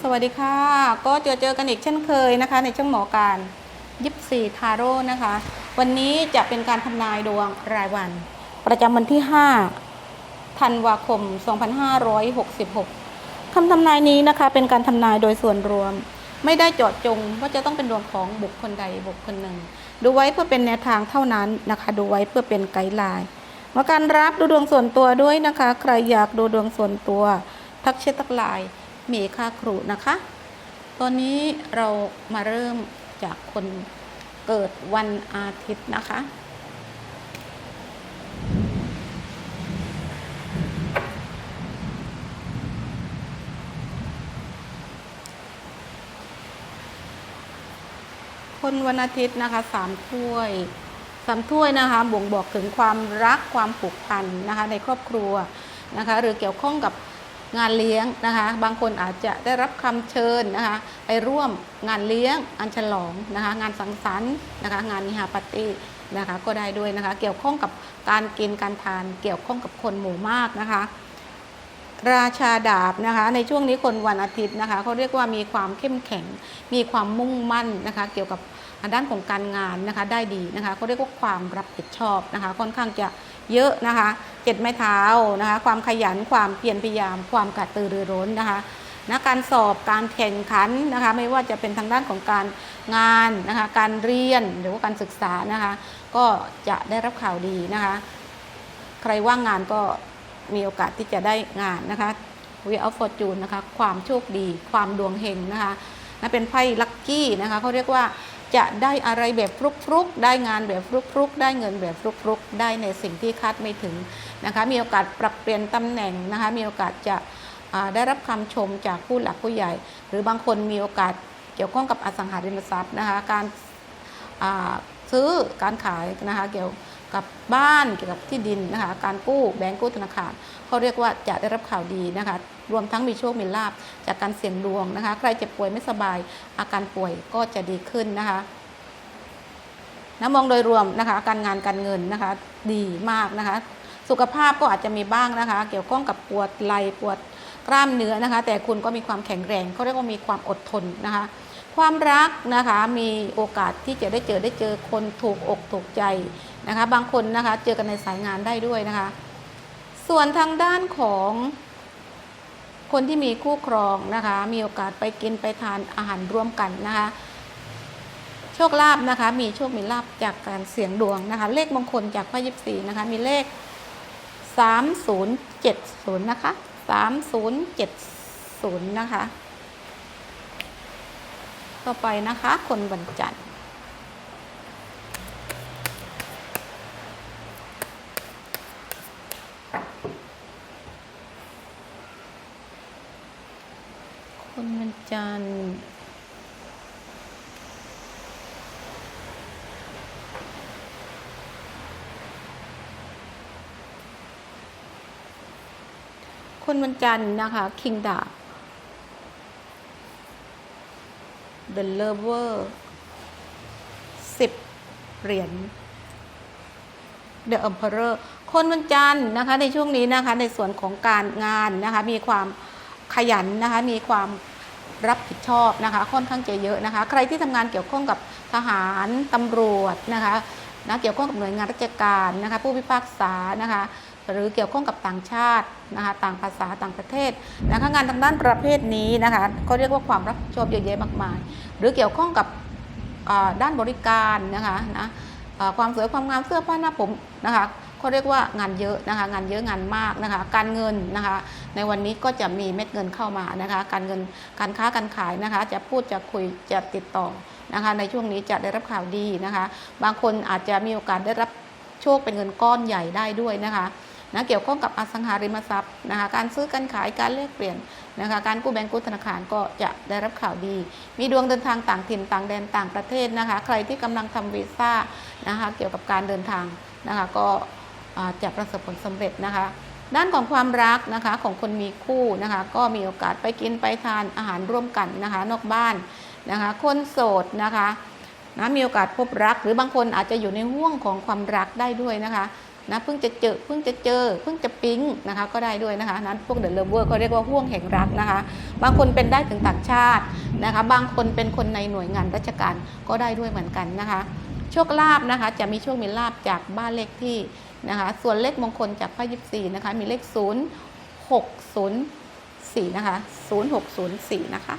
สวัสดีค่ะ ก็เจอเจอกันอีกเช่นเคยนะคะ ในช่องหมอการยิปซีทาโร่นะคะ วันนี้จะเป็นการทำนายดวงรายวัน ประจำวันที่ 5 ธันวาคม 2566 คำทำนายนี้นะคะ เป็นการทำนายโดยส่วนรวม ไม่ได้เจาะจงว่าจะต้องเป็นดวงของบุคคลใดบุคคลหนึ่ง ดูไว้เพื่อเป็นแนวทางเท่านั้นนะคะ ดูไว้เพื่อเป็นไกด์ไลน์มาการรับดูดวงส่วนตัวด้วยนะคะ ใครอยากดูดวงส่วนตัว ทักเชตทักไลน์ มีค่าครูนะคะ ตอนนี้เรามาเริ่มจากคนเกิดวันอาทิตย์นะคะ คนวันอาทิตย์นะคะสามถ้วยสามถ้วยนะคะบ่งบอกถึงความรักความผูกพันนะคะในครอบครัวนะคะหรือเกี่ยวข้องกับ งานเลี้ยงนะคะ บางคนอาจจะได้รับคำเชิญนะคะไปร่วมงานเลี้ยงอันฉลองนะคะ งานสังสรรค์นะคะ งานนิฮาปาร์ตี้นะคะก็ได้ด้วยนะคะ เกี่ยวข้องกับการกินการทานเกี่ยวข้องกับคนหมู่มากนะคะ ราชาดาบนะคะ ในช่วงนี้คนวันอาทิตย์นะคะเขาเรียกว่ามีความเข้มแข็ง มีความมุ่งมั่นนะคะ เกี่ยวกับด้านของการงานนะคะได้ดีนะคะเขาเรียกว่าความรับผิดชอบนะคะ ค่อนข้างจะเยอะนะคะ เจ็ดไม้เท้านะคะ ความขยันความเพียรพยายาม ความกระตือรือร้นนะคะนะการสอบการแข่งขันนะคะ ไม่ว่าจะเป็นทางด้านของการงานนะคะ การเรียนหรือว่าการศึกษานะคะ ก็จะได้รับข่าวดีนะคะ ใครว่างงานก็มีโอกาสที่จะได้งานนะคะ Wheel of Fortune นะคะ ความโชคดี ความดวงเฮงนะคะนะเป็นไพ่ลัคกี้นะคะเขาเรียกว่า จะได้อะไรแบบฟลุกๆ ได้งานแบบฟลุกๆ ได้เงินแบบฟลุกๆ ได้ในสิ่งที่คาดไม่ถึงนะคะ มีโอกาสปรับเปลี่ยนตำแหน่งนะคะ มีโอกาสจะได้รับคำชมจากผู้หลักผู้ใหญ่ หรือบางคนมีโอกาสเกี่ยวข้องกับอสังหาริมทรัพย์นะคะ การซื้อการขายนะคะเกี่ยว กับบ้านเกี่ยวกับที่ดินนะคะ การกู้แบงก์กู้ธนาคารเขาเรียกว่าจะได้รับข่าวดีนะคะ รวมทั้งมีโชคมีลาบจากการเสี่ยงดวงนะคะ ใครเจ็บป่วยไม่สบาย อาการป่วยก็จะดีขึ้นนะคะนะมองโดยรวมนะคะ การงานการเงินนะคะ ดีมากนะคะ สุขภาพก็อาจจะมีบ้างนะคะ เกี่ยวข้องกับปวดไหล่ปวดกล้ามเนื้อนะคะ แต่คุณก็มีความแข็งแรงเขาเรียกว่ามีความอดทนนะคะ ความรักนะคะมีโอกาสที่จะได้เจอได้เจอคนถูกอกถูกใจ นะคะ บางคนนะคะเจอกันในสายงานได้ด้วยนะคะ ส่วนทางด้านของคนที่มีคู่ครองนะคะ มีโอกาสไปกินไปทานอาหารร่วมกันนะคะ โชคลาภนะคะ มีโชคมีลาภจากการเสี่ยงดวงนะคะ เลขมงคลจากพ่อยิบสีนะคะ มีเลข 3070 นะคะ 3070 นะคะ ต่อไปนะคะ คนวันจันทร์ คนวันจันทร์คนวันจันทร์นะคะ คิงดาบ The Lover 10เหรียญ The Emperor คนวันจันทร์นะคะ ในช่วงนี้นะคะ ในส่วนของการงานนะคะ มีความ ขยันนะคะมีความรับผิดชอบนะคะค่อนข้างจะเยอะนะคะ ใครที่ทำงานเกี่ยวข้องกับทหารตำรวจนะคะนะเกี่ยวข้องกับหน่วยงานราชการนะคะผู้พิพากษานะคะหรือเกี่ยวข้องกับต่างชาตินะคะต่างภาษาต่างประเทศนะคะงานทางด้านประเภทนี้นะคะเขาเรียกว่าความรับผิดชอบเยอะแยะมากมาย หรือเกี่ยวข้องกับด้านบริการนะคะนะความสวยความงามเสื้อผ้าหน้าผมนะคะ เขาเรียกว่างานเยอะนะคะ งานเยอะงานมากนะคะ การเงินนะคะ ในวันนี้ก็จะมีเม็ดเงินเข้ามานะคะ การเงินการค้าการขายนะคะ จะพูดจะคุยจะติดต่อนะคะ ในช่วงนี้จะได้รับข่าวดีนะคะ บางคนอาจจะมีโอกาสได้รับโชคเป็นเงินก้อนใหญ่ได้ด้วยนะคะนะเกี่ยวข้องกับอสังหาริมทรัพย์นะคะการซื้อการขายการแลกเปลี่ยนนะคะการกู้แบงก์กู้ธนาคารก็จะได้รับข่าวดี มีดวงเดินทางต่างถิ่นต่างแดนต่างประเทศนะคะ ใครที่กำลังทำวีซ่านะคะเกี่ยวกับการเดินทางนะคะก็ จะประสบผลสำเร็จนะคะ ด้านของความรักนะคะของคนมีคู่นะคะ ก็มีโอกาสไปกินไปทานอาหารร่วมกันนะคะ นอกบ้านนะคะ คนโสดนะคะนะมีโอกาสพบรัก หรือบางคนอาจจะอยู่ในห่วงของความรักได้ด้วยนะคะนะเพิ่งจะเจอเพิ่งจะเจอเพิ่งจะปิ๊งนะคะก็ได้ด้วยนะคะนั้นพวกเดอะเลเวอร์เขาเรียกว่าห่วงแห่งรักนะคะ บางคนเป็นได้ถึงต่างชาตินะคะ บางคนเป็นคนในหน่วยงานราชการก็ได้ด้วยเหมือนกันนะคะ โชคลาภนะคะ จะมีโชคมีลาภจากบ้านเลขที่ นะคะส่วนเลขมงคลจากพระยิบสีนะคะมีเลข 0 6 0 4นะคะ0604นะคะ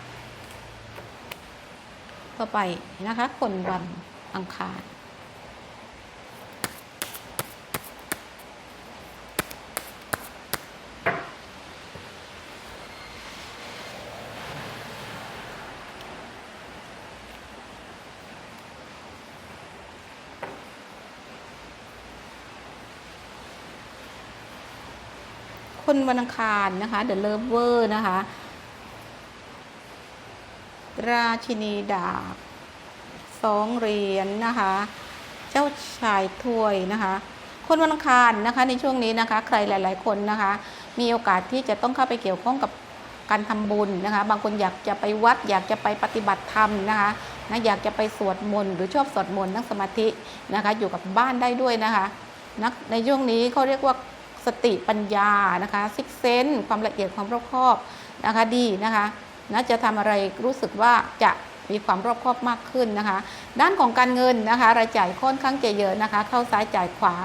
ต่อไปนะคะคนวันอังคาร คนวันอังคารนะคะ The Lover นะคะ ราชินีดาบสองเหรียญนะคะ เจ้าชายถ้วยนะคะ คนวันอังคารนะคะในช่วงนี้นะคะ ใครหลาย ๆ คนนะคะ มีโอกาสที่จะต้องเข้าไปเกี่ยวข้องกับการทำบุญนะคะ บางคนอยากจะไปวัด อยากจะไปปฏิบัติธรรมนะคะนะอยากจะไปสวดมนต์หรือชอบสวดมนต์นั่งสมาธินะคะ อยู่กับบ้านได้ด้วยนะคะนะในช่วงนี้เขาเรียกว่า สติปัญญานะคะซิกเซนความละเอียดความรอบคอบนะคะดีนะคะนะจะทำอะไรรู้สึกว่าจะมีความรอบคอบมากขึ้นนะคะ ด้านของการเงินนะคะ รายจ่ายค่อนข้างจะเยอะนะคะ เข้าซ้ายจ่ายขวา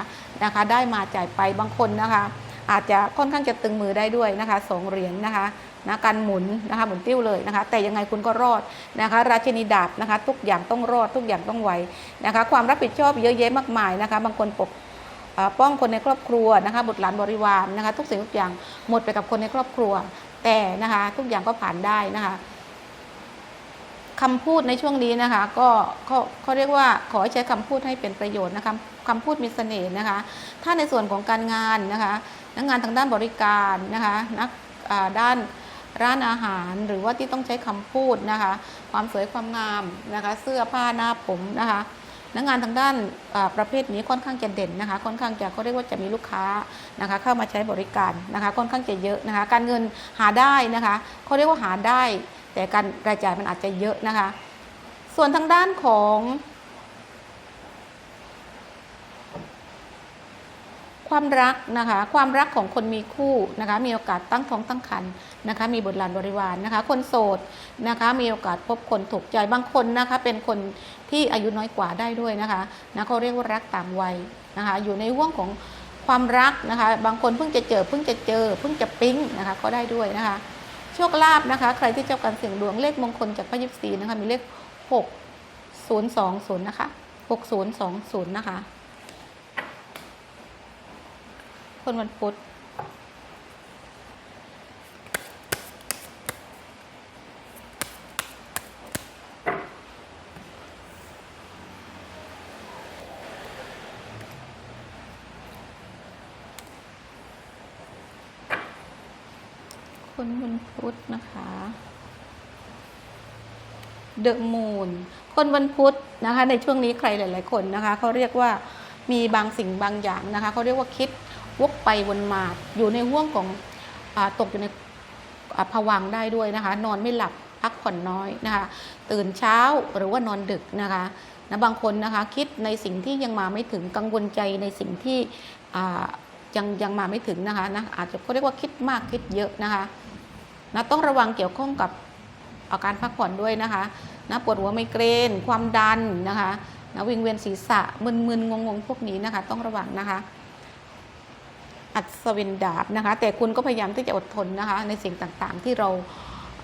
นะคะ ได้มาจ่ายไปบางคนนะคะ อาจจะค่อนข้างจะตึงมือได้ด้วยนะคะสองเหรียญนะคะนะการหมุนนะคะหมุนติ้วเลยนะคะ แต่ยังไงคุณก็รอดนะคะ ราชินีดาบนะคะ ทุกอย่างต้องรอดทุกอย่างต้องไหวนะคะ ความรับผิดชอบเยอะแยะมากมายนะคะ บางคนปก ป้องคนในครอบครัวนะคะบุตรหลานบริวารนะคะทุกสิ่งทุกอย่างหมดไปกับคนในครอบครัว แต่นะคะทุกอย่างก็ผ่านได้นะคะคำพูดในช่วงนี้นะคะก็เขาเขาเรียกว่าขอให้ใช้คำพูดให้เป็นประโยชน์นะคะคำพูดมีเสน่ห์นะคะ ถ้าในส่วนของการงานนะคะนักงานทางด้านบริการนะคะนักด้านร้านอาหารหรือว่าที่ต้องใช้คำพูดนะคะ ความสวยความงามนะคะ เสื้อผ้าหน้าผมนะคะ นักงานทางด้านประเภทนี้ค่อนข้างจะเด่นนะคะ ค่อนข้างจะเขาเรียกว่าจะมีลูกค้านะคะ เข้ามาใช้บริการนะคะ ค่อนข้างจะเยอะนะคะ การเงินหาได้นะคะเขาเรียกว่าหาได้ แต่การรายจ่ายมันอาจจะเยอะนะคะ ส่วนทางด้านของความรักนะคะความรักของคนมีคู่นะคะมีโอกาสตั้งท้องตั้งครรภ์นะคะมีบุตรหลานบริวารนะคะ คนโสดนะคะมีโอกาสพบคนถูกใจบางคนนะคะเป็นคน ที่อายุน้อยกว่าได้ด้วยนะคะนะเขาเรียกว่ารักต่างวัยนะคะอยู่ในห่วงของความรักนะคะ บางคนเพิ่งจะเจอเพิ่งจะเจอ เพิ่งจะปิ๊งนะคะก็ได้ด้วยนะคะ โชคลาภนะคะ ใครที่เจ้าการเสี่ยงดวงเลขมงคลจากพระยิบสีนะคะมีเลข 6 0 2 0นะคะ6020นะคะ คนวันพุธ พุธนะคะเดอะมูนคนวันพุธนะคะ ในช่วงนี้ใครหลาย ๆ คนนะคะเขาเรียกว่ามีบางสิ่งบางอย่างนะคะเขาเรียกว่าคิดวกไปวนมาอยู่ในห่วงของอตกอยู่ในอ่าภวังได้ด้วยนะคะ นอนไม่หลับพักผ่อนน้อยนะคะ ตื่นเช้าหรือว่านอนดึกนะคะนะบางคนนะคะคิดในสิ่งที่ยังมาไม่ถึงกังวลใจในสิ่งที่ยังยังมาไม่ถึงนะคะนะอาจจะเขาเรียกว่าคิดมากคิดเยอะนะคะ นะต้องระวังเกี่ยวข้องกับอาการพักผ่อนด้วยนะคะนะปวดหัวไมเกรน ความดันนะคะนะวิงเวียนศีรษะมึนๆงงๆ พวกนี้นะคะ ต้องระวังนะคะ อัศวินดาบนะคะ แต่คุณก็พยายามที่จะอดทนนะคะ ในสิ่งต่างๆที่เรา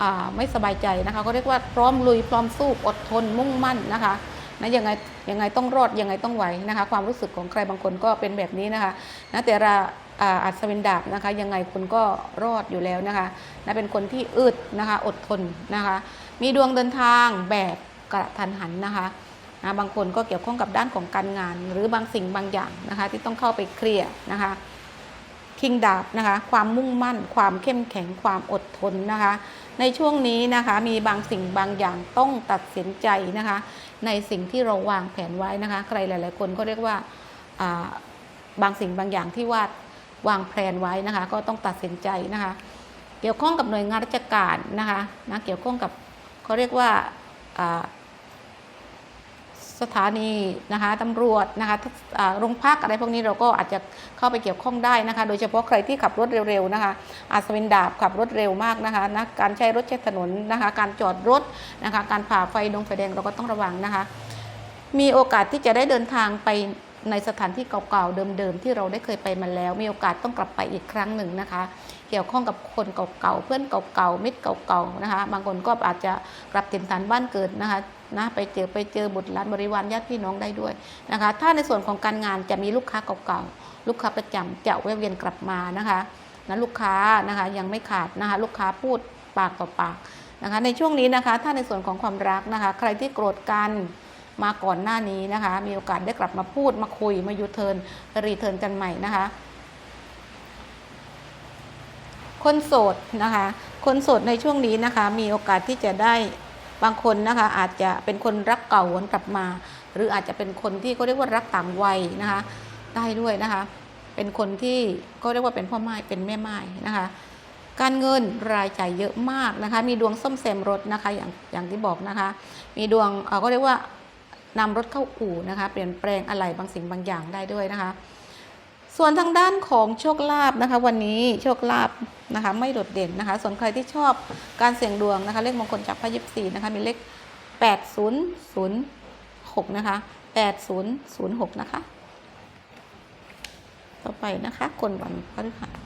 อ่าไม่สบายใจนะคะก็เรียกว่าพร้อมลุยพร้อมสู้อดทนมุ่งมั่นนะคะนะยังไงยังไงต้องรอดยังไงต้องไหวนะคะ ความรู้สึกของใครบางคนก็เป็นแบบนี้นะคะนะแต่ละ อ่าอัศวินดาบนะคะ ยังไงคุณก็รอดอยู่แล้วนะคะนะเป็นคนที่อึดนะคะ อดทนนะคะ มีดวงเดินทางแบบกระทันหันนะคะนะบางคนก็เกี่ยวข้องกับด้านของการงาน หรือบางสิ่งบางอย่างนะคะ ที่ต้องเข้าไปเคลียร์นะคะคิงดาบนะคะ ความมุ่งมั่น ความเข้มแข็งความอดทนนะคะ ในช่วงนี้นะคะมีบางสิ่งบางอย่างต้องตัดสินใจนะคะ ในสิ่งที่เราวางแผนไว้นะคะ ใครหลาย ๆ คนก็เรียกว่าอ่าบางสิ่งบางอย่างที่วาด วางแผนไว้นะคะ ก็ต้องตัดสินใจนะคะ เกี่ยวข้องกับหน่วยงานราชการนะคะนะเกี่ยวข้องกับเขาเรียกว่าสถานีนะคะตำรวจนะคะโรงพักอะไรพวกนี้เราก็อาจจะเข้าไปเกี่ยวข้องได้นะคะ โดยเฉพาะใครที่ขับรถเร็วๆนะคะอาจจะเป็นดาบขับรถเร็วมากนะคะนะการใช้รถใช้ถนนนะคะ การจอดรถนะคะ การผ่าไฟดงไฟแดงเราก็ต้องระวังนะคะ มีโอกาสที่จะได้เดินทางไป ในสถานที่เก่าๆเดิมๆที่เราได้เคยไปมาแล้ว มีโอกาสต้องกลับไปอีกครั้งหนึ่งนะคะ เกี่ยวข้องกับคนเก่าๆเพื่อนเก่าๆมิตรเก่าๆนะคะบางคนก็อาจจะกลับถิ่นฐานบ้านเกิดนะคะนะไปเจอไปเจอบุตรหลานบริวารญาติพี่น้องได้ด้วยนะคะ ถ้าในส่วนของการงานจะมีลูกค้าเก่าๆลูกค้าประจำจะแวะเวียนกลับมานะคะนะลูกค้านะคะยังไม่ขาดนะคะลูกค้าพูดปากต่อปากนะคะในช่วงนี้นะคะถ้าในส่วนของความรักนะคะ ใครที่โกรธกัน มาก่อนหน้านี้นะคะ มีโอกาสได้กลับมาพูดมาคุยมายูเทิร์นรีเทิร์นกันใหม่นะคะ คนโสดนะคะ คนโสดในช่วงนี้นะคะ มีโอกาสที่จะได้บางคนนะคะอาจจะเป็นคนรักเก่าวนกลับมา หรืออาจจะเป็นคนที่เขาเรียกว่ารักต่างวัยนะคะ ได้ด้วยนะคะ เป็นคนที่ก็เรียกว่าเป็นพ่อไม้เป็นแม่ไม้นะคะการเงินรายจ่ายเยอะมากนะคะ มีดวงส้มแซมรถนะคะอย่างอย่างที่บอกนะคะ มีดวงเอ่อก็เรียกว่า นำรถเข้าอู่นะคะ เปลี่ยนแปลงอะไรบางสิ่งบางอย่างได้ด้วยนะคะ ส่วนทางด้านของโชคลาภนะคะ วันนี้โชคลาภนะคะ ไม่โดดเด่นนะคะ ส่วนใครที่ชอบการเสี่ยงดวงนะคะ เลขมงคลจากพระยิบสี่นะคะ มีเลข 8006 นะคะ 8006 นะคะ ต่อไปนะคะ คนวันพฤหัส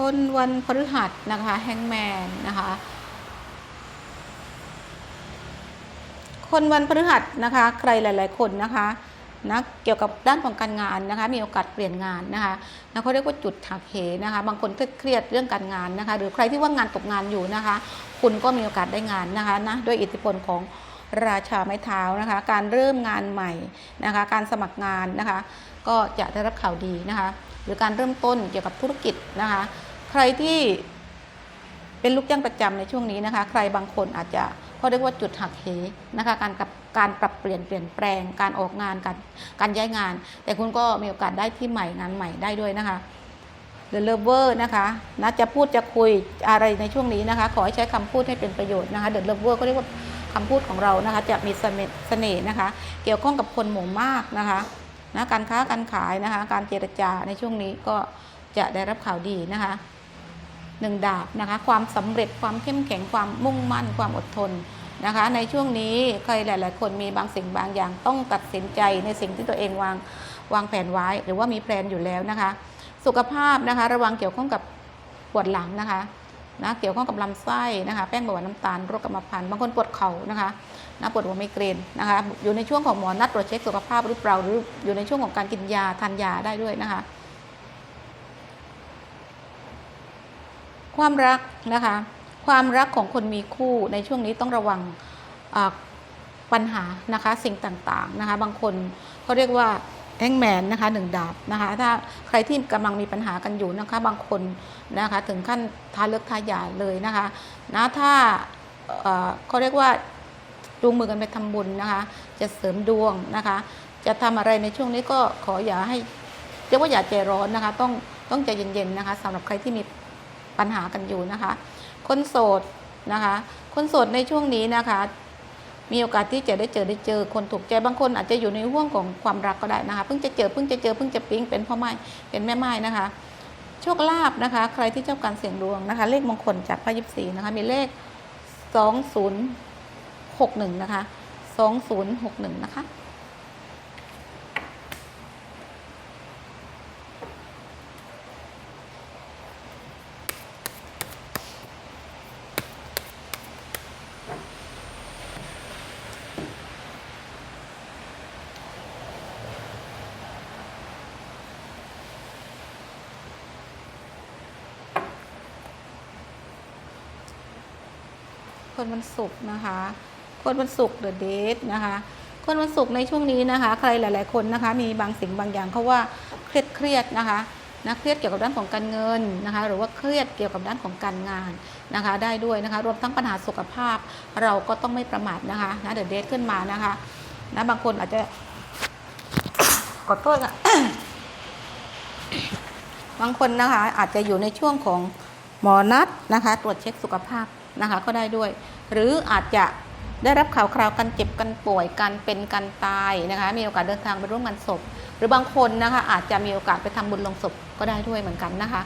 คนวันพฤหัสนะคะแฮงแมนนะคะ คนวันพฤหัสนะคะ ใครหลาย ๆ คนนะคะนะเกี่ยวกับด้านของการงานนะคะ มีโอกาสเปลี่ยนงานนะคะนะเขาเรียกว่าจุดหักเหนะคะ บางคนเครียดเรื่องการงานนะคะ หรือใครที่ว่างงานตกงานอยู่นะคะ คุณก็มีโอกาสได้งานนะคะนะด้วยอิทธิพลของราชาไม้เท้านะคะ การเริ่มงานใหม่นะคะ การสมัครงานนะคะ ก็จะได้รับข่าวดีนะคะ หรือการเริ่มต้นเกี่ยวกับธุรกิจนะคะ ใครที่เป็นลูกจ้างประจำในช่วงนี้นะคะ ใครบางคนอาจจะเขาเรียกว่าจุดหักเหนะคะการกับการปรับเปลี่ยนเปลี่ยนแปลงการออกงานการการย้ายงาน แต่คุณก็มีโอกาสได้ที่ใหม่งานใหม่ได้ด้วยนะคะ The Lover นะคะนะจะพูดจะคุยอะไรในช่วงนี้นะคะ ขอให้ใช้คำพูดให้เป็นประโยชน์นะคะ The Lover ก็เรียกว่าคำพูดของเรานะคะ จะมีสเสน่ห์นะคะ เกี่ยวข้องกับคนหมู่มากนะคะนะการค้าการขายนะคะ การเจรจาในช่วงนี้ก็จะได้รับข่าวดีนะคะ หนึ่งดาบนะคะความสำเร็จความเข้มแข็งความมุ่งมั่นความอดทนนะคะในช่วงนี้ใครหลาย ๆ คนมีบางสิ่งบางอย่างต้องตัดสินใจในสิ่งที่ตัวเองวางวางแผนไว้ หรือว่ามีแผนอยู่แล้วนะคะ สุขภาพนะคะ ระวังเกี่ยวข้องกับปวดหลังนะคะนะเกี่ยวข้องกับลำไส้นะคะแป้งเบาหวานน้ำตาลโรคกรรมพันธุ์บางคนปวดเข่านะคะนะปวดหัวไมเกรนนะคะอยู่ในช่วงของหมอนัดตรวจเช็คสุขภาพหรือเปล่าหรืออยู่ในช่วงของการกินยาทานยาได้ด้วยนะคะ ความรักนะคะ ความรักของคนมีคู่ในช่วงนี้ต้องระวังปัญหานะคะสิ่งต่างๆนะคะ บางคนเขาเรียกว่าแองแมนนะคะหนึ่งดาบนะคะ ถ้าใครที่กำลังมีปัญหากันอยู่นะคะ บางคนนะคะ ถึงขั้นทาเลือกทายาเลยนะคะนะถ้าเขาเรียกว่าจูงมือกันไปทำบุญนะคะ จะเสริมดวงนะคะ จะทำอะไรในช่วงนี้ก็ขออย่าให้เรียกว่าอย่าใจร้อนนะคะ ต้องต้องใจเย็นๆนะคะสำหรับใครที่มี ปัญหากันอยู่นะคะ คนโสดนะคะ คนโสดในช่วงนี้นะคะ มีโอกาสที่จะได้เจอได้เจอคนถูกใจบางคนอาจจะอยู่ในห่วงของความรักก็ได้นะคะเพิ่งจะเจอเพิ่งจะเจอเพิ่งจะปิ๊งเป็นพ่อไม้เป็นแม่ไม้นะคะ โชคลาภนะคะ ใครที่ชอบการเสี่ยงดวงนะคะ เลขมงคลจากพระยิบสีนะคะมีเลข2061นะคะ2061นะคะ คนวันศุกร์นะคะ คนวันศุกร์เดอะเดทนะคะ คนวันศุกร์ในช่วงนี้นะคะ ใครหลาย ๆ คนนะคะ มีบางสิ่งบางอย่างเขาว่าเครียดเครียดนะคะนะเครียดเกี่ยวกับด้านของการเงินนะคะ หรือว่าเครียดเกี่ยวกับด้านของการงานนะคะ ได้ด้วยนะคะ รวมทั้งปัญหาสุขภาพ เราก็ต้องไม่ประมาทนะคะนะเดี๋ยวเดทขึ้นมานะคะนะบางคนอาจจะขอโทษค่ะบางคนนะคะอาจจะอยู่ในช่วงของหมอนัดนะคะ ตรวจเช็คสุขภาพ นะคะก็ได้ด้วย หรืออาจจะได้รับข่าวคราวการเจ็บกันป่วยการเป็นการตายนะคะ มีโอกาสเดินทางไปร่วมงานศพ หรือบางคนนะคะอาจจะมีโอกาสไปทำบุญลงศพก็ได้ด้วยเหมือนกันนะคะ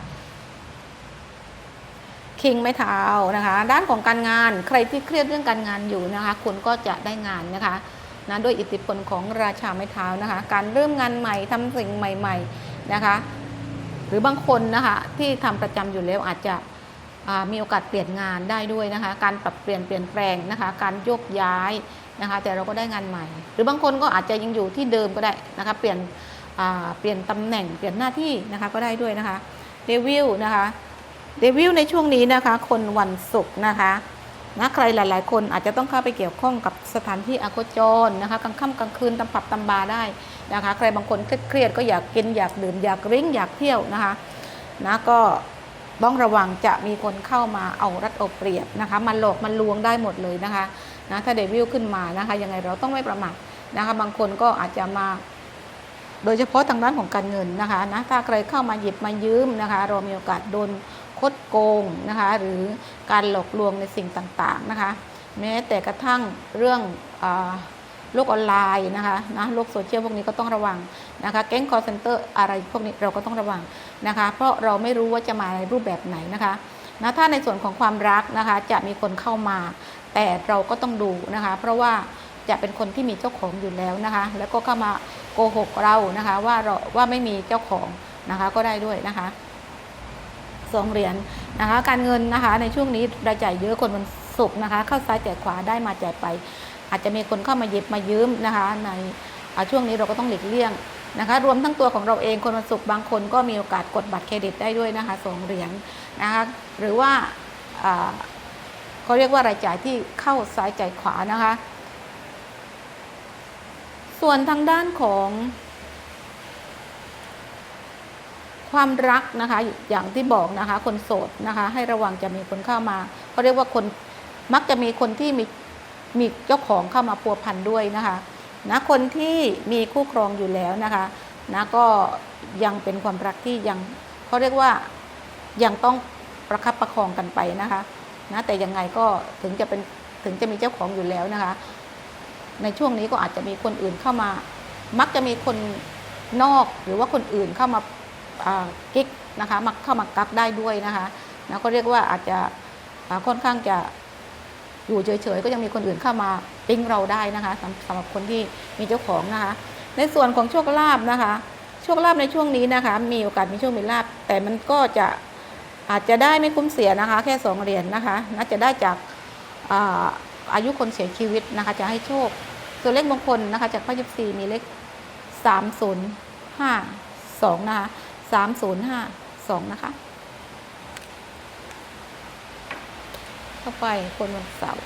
คิงไม้เท้านะคะ ด้านของการงานใครที่เครียดเรื่องการงานอยู่นะคะ คุณก็จะได้งานนะคะนะด้วยอิทธิพลของราชาไม้เท้านะคะ การเริ่มงานใหม่ทำสิ่งใหม่ ๆนะคะ หรือบางคนนะคะที่ทำประจำอยู่แล้วอาจจะ มีโอกาสเปลี่ยนงานได้ด้วยนะคะ การปรับเปลี่ยนเปลี่ยนแปลงนะคะ การโยกย้ายนะคะ แต่เราก็ได้งานใหม่ หรือบางคนก็อาจจะยังอยู่ที่เดิมก็ได้นะคะเปลี่ยนเปลี่ยนตำแหน่งเปลี่ยนหน้าที่นะคะก็ได้ด้วยนะคะเดวิลนะคะเดวิลในช่วงนี้นะคะ คนวันศุกร์นะคะนะใครหลาย ๆ คนอาจจะต้องเข้าไปเกี่ยวข้องกับสถานที่อโคจรนะคะกลางค่ำกลางคืนตำปับตำบาได้นะคะ ใครบางคนเครียดก็อยากกินอยากดื่มอยากริ้งอยากเที่ยวนะคะนะก็ ต้องระวังจะมีคนเข้ามาเอารัดเอาเปรียบนะคะมันหลอกมันลวงได้หมดเลยนะคะนะถ้าเดวิลขึ้นมานะคะยังไงเราต้องไม่ประมาทนะคะบางคนก็อาจจะมา โดยเฉพาะทางด้านของการเงินนะคะนะถ้าใครเข้ามาหยิบมายืมนะคะ เรามีโอกาสโดนคดโกงนะคะหรือการหลอกลวงในสิ่งต่างๆนะคะ แม้แต่กระทั่งเรื่องอโลกออนไลน์นะคะนะโลกโซเชียลพวกนี้ก็ต้องระวัง นะคะแก๊งคอร์เซนเตอร์อะไรพวกนี้เราก็ต้องระวังนะคะ เพราะเราไม่รู้ว่าจะมาในรูปแบบไหนนะคะนะถ้าในส่วนของความรักนะคะจะมีคนเข้ามา แต่เราก็ต้องดูนะคะ เพราะว่าจะเป็นคนที่มีเจ้าของอยู่แล้วนะคะ แล้วก็เข้ามาโกหกเรานะคะว่าเราว่าไม่มีเจ้าของนะคะก็ได้ด้วยนะคะสองเหรียญนะคะ การเงินนะคะในช่วงนี้รายจ่ายเยอะคนมันสุกนะคะ เข้าซ้ายจ่ายขวาได้มาแจ่ายไป อาจจะมีคนเข้ามาหยิบมายืมนะคะ ในช่วงนี้เราก็ต้องหลีกเลี่ยง นะคะรวมทั้งตัวของเราเองคนวันศุกร์บางคนก็มีโอกาสกดบัตรเครดิตได้ด้วยนะคะสองเหรียญนะคะหรือว่าอ่าเขาเรียกว่ารายจ่ายที่เข้าซ้ายจ่ายขวานะคะ ส่วนทางด้านของความรักนะคะอย่างที่บอกนะคะคนโสดนะคะให้ระวังจะมีคนเข้ามาเขาเรียกว่าคนมักจะมีคนที่มีมีเจ้าของเข้ามาพัวพันด้วยนะคะ นะคนที่มีคู่ครองอยู่แล้วนะคะนะก็ยังเป็นความรักที่ยังเขาเรียกว่ายังต้องประคับประคองกันไปนะคะนะแต่ยังไงก็ถึงจะเป็นถึงจะมีเจ้าของอยู่แล้วนะคะ ในช่วงนี้ก็อาจจะมีคนอื่นเข้ามา มักจะมีคนนอกหรือว่าคนอื่นเข้ามาอ่ากิ๊กนะคะมาเข้ามากักได้ด้วยนะคะนะก็เรียกว่าอาจจะค่อนข้างจะ อยู่เฉยๆ ก็ยังมีคนอื่นเข้ามาปิ้งเราได้นะคะสำสำหรับคนที่มีเจ้าของนะคะ ในส่วนของโชคลาภนะคะ โชคลาภในช่วงนี้นะคะ มีโอกาสมีโชคมีลาภแต่มันก็จะอาจจะได้ไม่คุ้มเสียนะคะ แค่สองเหรียญนะคะน่าจะได้จากอาอายุคนเสียชีวิตนะคะ จะให้โชคส่วนเลขมงคลนะคะ จากพระยิบซีมีเลขสามศูนย์ห้าสองนะคะสามศูนย์ห้าสองนะคะ เข้าไปคนวันเสาร์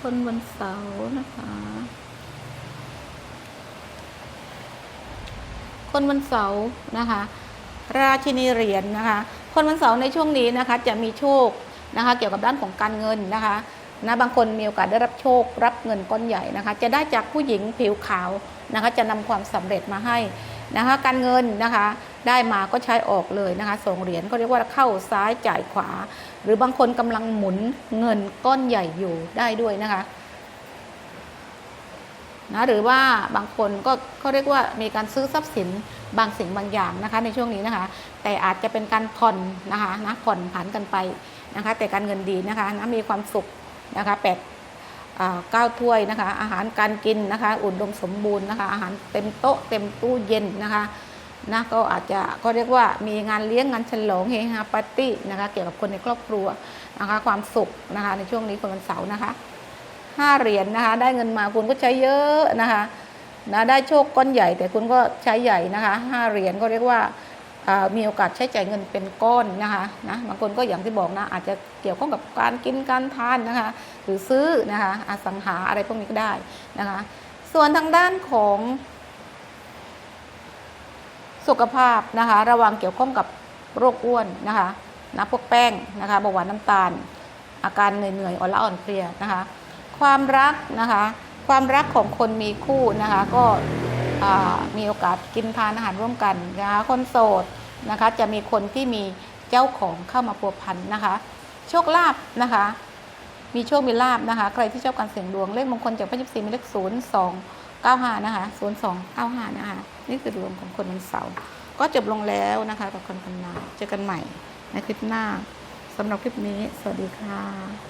คนวันเสาร์นะคะ คนวันเสาร์นะคะ ราชินีเหรียญนะคะ คนวันเสาร์ในช่วงนี้นะคะจะมีโชคนะคะเกี่ยวกับด้านของการเงินนะคะนะบางคนมีโอกาสได้รับโชครับเงินก้อนใหญ่นะคะ จะได้จากผู้หญิงผิวขาวนะคะ จะนำความสำเร็จมาให้นะคะ การเงินนะคะ ได้มาก็ใช้ออกเลยนะคะส่งเหรียญเขาเรียกว่าเข้าซ้ายจ่ายขวา หรือบางคนกำลังหมุนเงินก้อนใหญ่อยู่ได้ด้วยนะคะ นะหรือว่าบางคนก็เขาเรียกว่ามีการซื้อทรัพย์สินบางสิ่งบางอย่างนะคะในช่วงนี้นะคะ แต่อาจจะเป็นการผ่อนนะคะนะผ่อนผันกันไปนะคะ แต่การเงินดีนะคะนะมีความสุขนะคะแปดเก้าถ้วยนะคะ อาหารการกินนะคะ อุดมสมบูรณ์นะคะ อาหารเต็มโต๊ะเต็มตู้เย็นนะคะนะก็อาจจะก็เรียกว่ามีงานเลี้ยงงานฉลองเฮฮาปาร์ตี้นะคะ เกี่ยวกับคนในครอบครัวนะคะ ความสุขนะคะในช่วงนี้คนวันเสาร์นะคะ 5 เหรียญนะคะ ได้เงินมาคุณก็ใช้เยอะนะคะนะได้โชคก้อนใหญ่แต่คุณก็ใช้ใหญ่นะคะ5เหรียญก็เรียกว่ามีโอกาสใช้จ่ายเงินเป็นก้อนนะคะนะบางคนก็อย่างที่บอกนะอาจจะเกี่ยวข้องกับการกินการทานนะคะ หรือซื้อนะคะอสังหาอะไรพวกนี้ก็ได้นะคะ ส่วนทางด้านของสุขภาพนะคะ ระวังเกี่ยวข้องกับโรคอ้วนนะคะนะพวกแป้งนะคะเบาหวานน้ำตาล อาการเหนื่อยๆอ่อนล้าอ่อนเพลียนะคะ ความรักนะคะความรักของคนมีคู่นะคะก็มีโอกาสกินทานอาหารร่วมกันนะคะคนโสดนะคะจะมีคนที่มีเจ้าของเข้ามาพัวพันนะคะโชคลาภนะคะมีโชคมีลาบนะคะ ใครที่ชอบการเสี่ยงดวงเลขมงคลจากพระยิบสีมีเลขศูนย์สองเก้าห้านะคะศูนย์สองเก้าห้านะคะนี่คือดวงของคนวันเสาร์ก็จบลงแล้วนะคะกับคนทำนาเจอกันใหม่ในคลิปหน้าสำหรับคลิปนี้ สวัสดีค่ะ